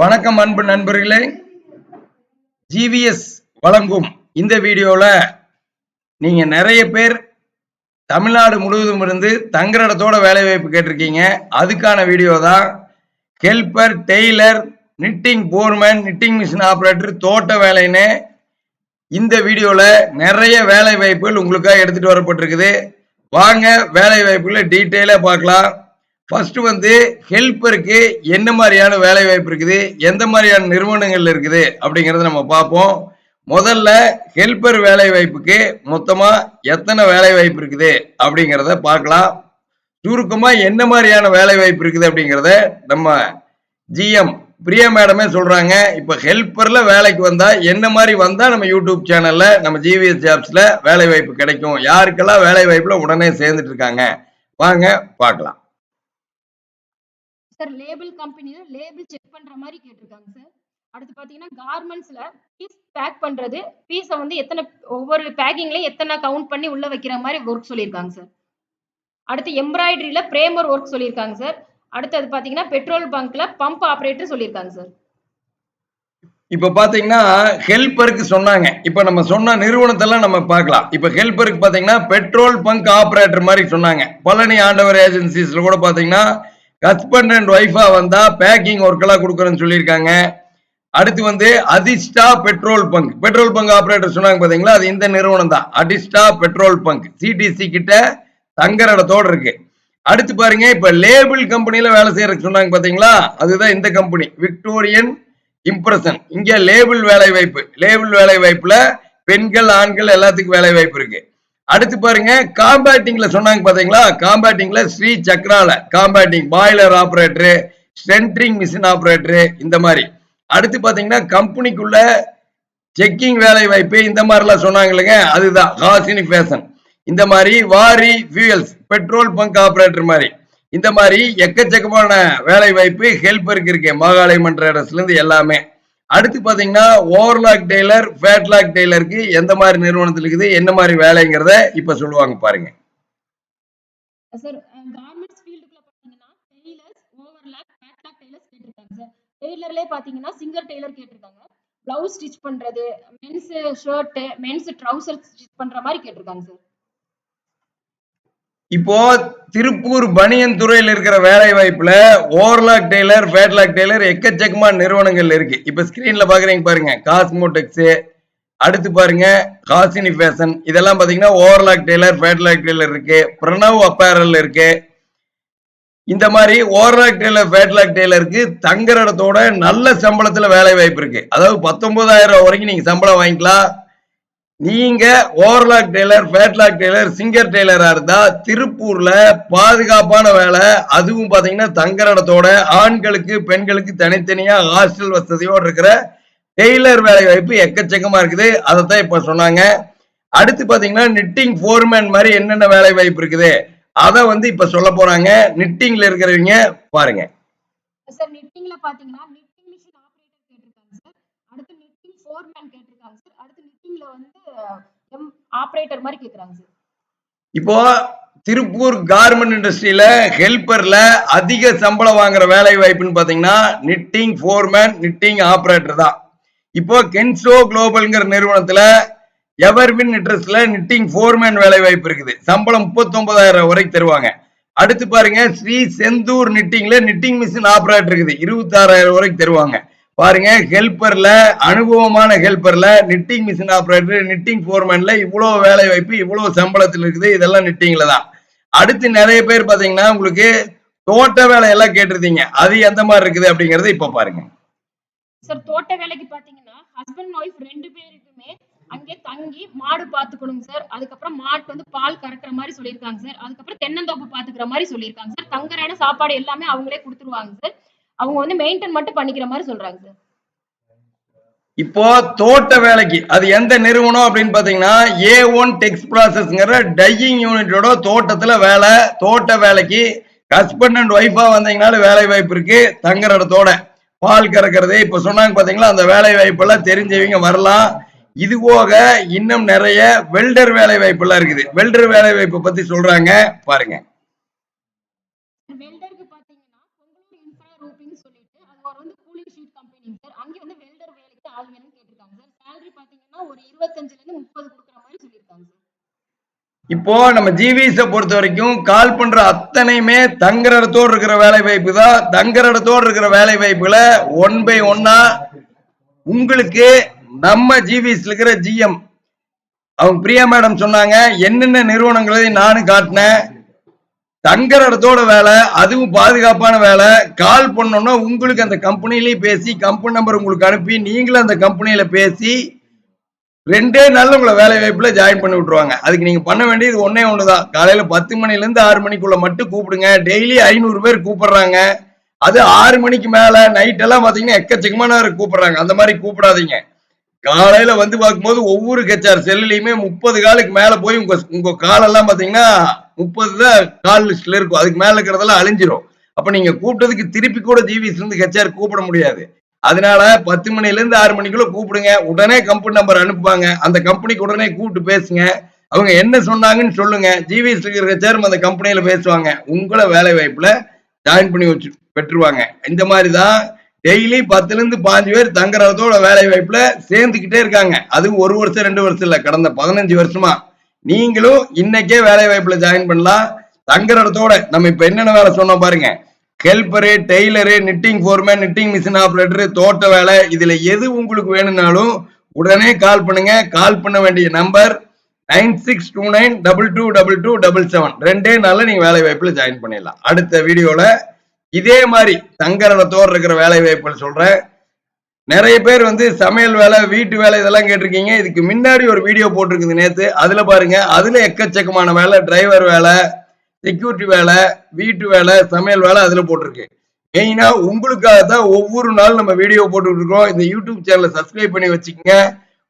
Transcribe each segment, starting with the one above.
வணக்கம் அன்பு நண்பர்களே. ஜிவிஎஸ் வழங்கும் இந்த வீடியோல நீங்க நிறைய பேர் தமிழ்நாடு முழுவதும் இருந்து தங்குற இடத்தோட வேலை வாய்ப்பு கேட்டிருக்கீங்க. அதுக்கான வீடியோ தான். Helper tailor knitting foreman knitting machine operator தோட்ட வேலைன்னு இந்த வீடியோல நிறைய வேலை வாய்ப்புகள் உங்களுக்காக எடுத்துட்டு வரப்பட்டிருக்குது. வாங்க வேலை வாய்ப்புகளை டீட்டெயிலாக பார்க்கலாம். ஃபர்ஸ்ட் வந்து ஹெல்ப்பருக்கு என்ன மாதிரியான வேலை வாய்ப்பு இருக்குது? எந்த மாதிரியான நிறுவனங்கள் இருக்குது? அப்படிங்கறத நம்ம பார்ப்போம். முதல்ல ஹெல்ப்பர் வேலை வாய்ப்புக்கு மொத்தமா எத்தனை வேலை வாய்ப்பு இருக்குது? அப்படிங்கிறத பார்க்கலாம். சுருக்கமா என்ன மாதிரியான வேலை வாய்ப்பு இருக்குது அப்படிங்கிறத நம்ம ஜிஎம் பிரியா மேடமே சொல்றாங்க. இப்ப ஹெல்ப்பரில் வேலைக்கு வந்தா என்ன மாதிரி வந்தா நம்ம யூடியூப் சேனல்ல நம்ம ஜிவிஎஸ் ஜாப்ஸ்ல வேலை வாய்ப்பு கிடைக்கும். யாருக்கெல்லாம் வேலை வாய்ப்புல உடனே சேர்ந்துட்டு இருக்காங்க? வாங்க பார்க்கலாம். சார் லேபிள் கம்பெனில லேபிள் செக் பண்ற மாதிரி கேட்டிருக்காங்க சார் அடுத்து பாத்தீங்கன்னா கார்மெண்ட்ஸ்ல பீஸ் பேக் பண்றது பீஸை வந்து எத்தனை ஒவ்வொரு பேக்கிங்லயும் எத்தனை கவுண்ட் பண்ணி உள்ள வைக்கிற மாதிரி ஒர்க் சொல்லியிருக்காங்க சார் அடுத்து எம்ப்ராய்டரியில பிரேமர் ஒர்க் சொல்லியிருக்காங்க சார் அடுத்தது பாத்தீங்கன்னா பெட்ரோல் பங்க்ல பம்ப் ஆபரேட்டர் சொல்லியிருக்காங்க சார் இப்ப பாத்தீங்கன்னா ஹெல்பருக்கு சொன்னாங்க. இப்ப நம்ம சொன்ன நிறுவனத்தெல்லாம் நம்ம பார்க்கலாம். இப்ப ஹெல்பருக்கு பாத்தீங்கன்னா பெட்ரோல் பங்க் ஆபரேட்டர் மாதிரி சொன்னாங்க. பழனி ஆண்டவர் ஏஜென்சிஸ்ல கூட பாத்தீங்கன்னா ஹஸ்பண்ட் அண்ட் ஒய்ஃபா வந்தா பேக்கிங் ஒர்க் எல்லாம் கொடுக்குறேன்னு சொல்லியிருக்காங்க. அடுத்து வந்து Adhirshta petrol bunk petrol bunk operator சொன்னாங்க பாத்தீங்களா? அது இந்த நிறுவனம் தான். அதிர்ஷ்டா பெட்ரோல் பங்க் சிடிசி கிட்ட தங்குற இடத்தோட இருக்கு. அடுத்து பாருங்க இப்ப லேபிள் கம்பெனில வேலை செய்யறதுக்கு சொன்னாங்க பாத்தீங்களா? அதுதான் இந்த கம்பெனி விக்டோரியன் இம்ப்ரெஷன் இங்க லேபிள் வேலை வாய்ப்பு லேபிள் வேலை வாய்ப்புல பெண்கள் ஆண்கள் எல்லாத்துக்கும் வேலை வாய்ப்பு இருக்கு. அடுத்து பாருங்க காம்பேட்டிங்ல சொன்னாங்க பாத்தீங்களா? காம்பேட்டிங்ல Sri சக்ரால compacting boiler operator centring machine operator இந்த மாதிரி. அடுத்து பாத்தீங்கன்னா கம்பெனிக்குள்ள செக்கிங் வேலை வாய்ப்பு இந்த மாதிரிலாம் சொன்னாங்க இல்லைங்க? அதுதான் ஹாசினி ஃபேஷன் இந்த மாதிரி வாரி ஃபியூயல்ஸ் பெட்ரோல் பங்க் ஆபரேட்டர் மாதிரி. இந்த மாதிரி எக்கச்சக்கமான வேலை வாய்ப்பு ஹெல்ப்பருக்கு இருக்கு மாகாளிமன்ற ட்ரேடர்ஸ்ல இருந்து எல்லாமே. அடுத்து பாத்தீங்கன்னா ஓவர்லாக் டெய்லர் ஃபேட்லாக் டெய்லருக்கு எந்த மாதிரி நிறுவனத்தில் இருக்குது என்ன மாதிரி வேலைங்கிறத இப்ப சொல்லுவாங்க பாருங்க. சார் கார்மெண்ட்ஸ் ஃபீல்டுக்குள்ள பாத்தீங்கன்னா டெய்லர்ஸ் ஓவர்லாக் பேட்லாக் டெய்லர்ஸ் கேட்டிருக்காங்க சார் டெய்லர்லயே பாத்தீங்கன்னா சிங்கர் டெய்லர் கேட்டிருக்காங்க. பிளவுஸ் ஸ்டிச் பண்றது men's shirt men's trouser stitch பண்ற மாதிரி கேட்டிருக்காங்க சார் இப்போ திருப்பூர் பனியன் துறையில் இருக்கிற வேலை வாய்ப்புல ஓவர்லாக் டெய்லர் ஃபேட்லாக் டெய்லர் எக்கச்சக்கமான நிறுவனங்கள் இருக்கு. இப்ப ஸ்கிரீன்ல பாக்குறீங்க பாருங்க. காஸ்மோடெக்ஸ் அடுத்து பாருங்க காசினி ஃபேஷன் இதெல்லாம் பாத்தீங்கன்னா ஓவர்லாக் டெய்லர் ஃபேட்லாக் டெய்லர் இருக்கு. பிரணவ் அப்பேரல் இருக்கு. இந்த மாதிரி ஓவர்லாக் டெய்லர் ஃபேட்லாக் டெய்லருக்கு தங்குற இடத்தோட நல்ல சம்பளத்துல வேலை வாய்ப்பு இருக்கு. அதாவது பத்தொன்பதாயிரம் வரைக்கும் நீங்க சம்பளம் வாங்கிக்கலாம். நீங்க overlock tailor flatlock tailor singer டெய்லரா இருந்தா திருப்பூர்ல பாதுகாப்பான வேலை. அதுவும் பாத்தீங்கன்னா தங்குற இடத்தோட ஆண்களுக்கு பெண்களுக்கு தனித்தனியா ஹாஸ்டல் வசதியோடு இருக்கிற டெய்லர் வேலை வாய்ப்பு எக்கச்சக்கமா இருக்குது. அதைத்தான் இப்ப சொன்னாங்க. அடுத்து பாத்தீங்கன்னா நிட்டிங் ஃபோர்மேன் மாதிரி என்னென்ன வேலை வாய்ப்பு இருக்குது? அதை வந்து இப்ப சொல்ல போறாங்க. நிட்டிங்ல இருக்கிறவங்க பாருங்க. சார் நிட்டிங்ல பாத்தீங்கன்னா நிட்டிங் மிஷின் ஆபரேட்டர் கேட்டிருக்காங்க சார் அடுத்து நிட்டிங் ஃபோர்மேன் கேட்டிருக்காங்க சார் அடுத்து நிட்டிங்ல வந்து எம் ஆபரேட்டர் மாதிரி கேக்குறாங்க சார். இப்போ திருப்பூர் கார்மெண்ட் இண்டஸ்ட்ரியில ஹெல்ப்பர்ல அதிக சம்பளம் வாங்குற வேலை வாய்ப்புன்னு பாத்தீங்கன்னா நிட்டிங் ஃபோர்மேன் நிட்டிங் ஆபரேட்டர் தான். இப்போ கென்சோ குளோபல்ங்கிற நிறுவனத்துல எவர்வின் இன்ட்ரெஸ்ட்ல நிட்டிங் ஃபோர்மேன் வேலை வாய்ப்பு இருக்குது. சம்பளம் முப்பத்தொன்பதாயிரம் வரைக்கும் தருவாங்க. அடுத்து பாருங்க ஸ்ரீ செந்தூர் நிட்டிங்ல நிட்டிங் மிஷின் ஆபரேட்டர் இருக்குது. இருபத்தாறாயிரம் வரைக்கும் தருவாங்க. பாருங்க ஹெல்ப்பர்ல அனுபவமான ஹெல்ப்பர்ல நிட்டிங் மிஷின் ஆப்ரேட்டர் நிட்டிங் ஃபோர்மேன்ல இவ்வளவு வேலை வாய்ப்பு இவ்வளவு சம்பளத்தில் இருக்குது இதெல்லாம் நிட்டிங்ல தான். அடுத்து நிறைய பேர் பாத்தீங்கன்னா உங்களுக்கு தோட்ட வேலையெல்லாம் கேட்டிருந்தீங்க. அது எந்த மாதிரி இருக்குது அப்படிங்கறத இப்ப பாருங்க. சார் தோட்ட வேலைக்கு பாத்தீங்கன்னா ஹஸ்பண்ட் ஒய்ஃப் ரெண்டு பேருக்குமே அங்கே தங்கி மாடு பாத்துக்கணும் சார் அதுக்கப்புறம் மாட்டு வந்து பால் கறக்குற மாதிரி சொல்லியிருக்காங்க சார் அதுக்கப்புறம் தென்னந்தோப்பு பாத்துக்கிற மாதிரி சொல்லியிருக்காங்க சார் தங்குற இடம் சாப்பாடு எல்லாமே அவங்களே கொடுத்துருவாங்க சார் அவங்க வந்து மெயின்டைன் மட்டும் பண்ணிக்கிற மாதிரி சொல்றாங்க சார். இப்போ தோட்ட வேலைக்கு அது எந்த நிறுவனம் அப்படின்னு பாத்தீங்கன்னா ஏ ஒன் டெக்ஸ் ப்ராசஸ்ங்கிற டையிங் யூனிட்டோட தோட்டத்துல வேலை தோட்ட வேலைக்கு ஹஸ்பண்ட் அண்ட் ஒய்ஃபா வந்தீங்கனாலும் வேலை வாய்ப்பு இருக்கு தங்குற இடத்தோட பால் கறக்கிறது இப்ப சொன்னாங்க பாத்தீங்களா அந்த வேலை வாய்ப்பு எல்லாம் தெரிஞ்சவங்க வரலாம். இது போக இன்னும் நிறைய வெல்டர் வேலை வாய்ப்பு எல்லாம் இருக்குது. வெல்டர் வேலை வாய்ப்பை பத்தி சொல்றாங்க பாருங்க வெல்டருக்கு பாத்தீங்கன்னா பொங்கலூர் இன்ஃப்ரா ரூபிங் சொல்லிட்டு அது ஒரு வந்து கூலி ஐயன் ஷீட் கம்பெனிங்க சார் அங்கே வந்து வெல்டர் வேலைக்கு ஆள் வேணும்னு கேட்டிருக்காங்க சார் சேலரி பார்த்தீங்கன்னா ஒரு இருபத்தஞ்சுல இருந்து முப்பது கொடுக்குற மாதிரி சொல்லியிருக்காங்க சார் இப்போ நம்ம ஜிவிஸ பொறுத்த வரைக்கும் கால் பண்ற அத்தனையுமே தங்குற இடத்தோடு இருக்கிற வேலை வாய்ப்பு தான் தங்குற இடத்தோடு இருக்கிற வேலை வாய்ப்புல ஒன் பை ஒன்னா உங்களுக்கு நம்ம ஜிவிஸ்ல இருக்கிற ஜிஎம் அவங்க பிரியா மேடம் சொன்னாங்க என்னென்ன நிறுவனங்களை நானும் காட்டினேன். தங்குற இடத்தோட வேலை அதுவும் பாதுகாப்பான வேலை. கால் பண்ணோம்னா உங்களுக்கு அந்த கம்பெனிலையும் பேசி கம்பெனி நம்பர் உங்களுக்கு அனுப்பி நீங்களும் அந்த கம்பெனியில பேசி ரெண்டே நாள்ல உங்களை வேலை வாய்ப்புல ஜாயின் பண்ணி விட்டுருவாங்க. அதுக்கு நீங்க பண்ண வேண்டியது ஒன்னே ஒண்ணுதான். காலையில பத்து மணில இருந்து ஆறு மணிக்குள்ள மட்டும் கூப்பிடுங்க. டெய்லி ஐநூறு பேர் கூப்பிடுறாங்க. அது ஆறு மணிக்கு மேல நைட் எல்லாம் பாத்தீங்கன்னா எக்கச்சக்கமான பேர் கூப்பிடுறாங்க. அந்த மாதிரி கூப்பிடாதீங்க. காலையில வந்து பார்க்கும்போது ஒவ்வொரு கச்சார் செல்லுலையுமே முப்பது காலுக்கு மேல போய் உங்க உங்க காலெல்லாம் பாத்தீங்கன்னா முப்பது தான் கால் லிஸ்ட்ல இருக்கும். அதுக்கு மேல இருக்கிறதெல்லாம் அழிஞ்சிரும். அப்ப நீங்க கூப்பிட்டதுக்கு திருப்பி கூட ஜிவிஸ் இருந்து கச்சார் கூப்பிட முடியாது. அதனால பத்து மணில இருந்து ஆறு மணிக்குள்ள கூப்பிடுங்க. உடனே கம்பெனி நம்பர் அனுப்புவாங்க. அந்த கம்பெனிக்கு உடனே கூப்பிட்டு பேசுங்க. அவங்க என்ன சொன்னாங்கன்னு சொல்லுங்க. ஜிவிஎஸ் இருக்கிற சேர்மன் அந்த கம்பெனியில பேசுவாங்க. உங்களை வேலை வாய்ப்புல ஜாயின் பண்ணி வச்சு பெற்றுருவாங்க. இந்த மாதிரி தான் டெய்லி பத்துல இருந்து பாஞ்சு பேர் தங்குறதோட வேலை வாய்ப்புல சேர்ந்துக்கிட்டே இருக்காங்க. அது ஒரு வருஷம் ரெண்டு வருஷம் இல்ல. கடந்த பதினஞ்சு வருஷமா. நீங்களும் இன்னைக்கே வேலை வாய்ப்புல ஜாயின் பண்ணலாம். தங்குற இடத்தோட நம்ம இப்ப என்னென்ன வேலை சொன்னோம் பாருங்க. Helper tailor knitting foreman knitting machine operator தோட்ட வேலை. இதில் எது உங்களுக்கு வேணும்னாலும் உடனே கால் பண்ணுங்க. கால் பண்ண வேண்டிய number nine six two nine double two double two double seven ரெண்டே நாளில் நீங்கள் வேலை வாய்ப்பில் ஜாயின் பண்ணிடலாம். அடுத்த வீடியோவில் இதே மாதிரி தங்கரணத்தோடு இருக்கிற வேலை வாய்ப்புகள் சொல்கிறேன் நிறைய பேர் வந்து சமையல் வேலை வீட்டு வேலை இதெல்லாம் கேட்டிருக்கீங்க. இதுக்கு முன்னாடி ஒரு வீடியோ போட்டிருக்குது நேற்று அதில் பாருங்கள் அதில் எக்கச்சக்கமான வேலை டிரைவர் வேலை செக்யூரிட்டி வேலை வீட்டு வேலை சமையல் வேலை அதில் போட்டிருக்கு. மெயினா உங்களுக்காக தான் ஒவ்வொரு நாள் நம்ம வீடியோ போட்டுட்டு இருக்கோம். இந்த யூடியூப் சேனலை சப்ஸ்கிரைப் பண்ணி வச்சுக்கோங்க.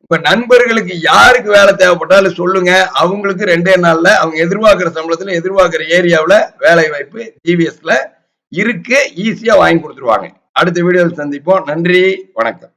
உங்கள் நண்பர்களுக்கு யாருக்கு வேலை தேவைப்பட்டாலும் சொல்லுங்க. அவங்களுக்கு ரெண்டே நாளில் அவங்க எதிர்பார்க்குற சம்பளத்தில் எதிர்பார்க்குற ஏரியாவில் வேலை வாய்ப்பு ஜிவிஎஸ்ல இருக்கு. ஈஸியாக வாங்கி கொடுத்துருவாங்க. அடுத்த வீடியோவில் சந்திப்போம். நன்றி. வணக்கம்.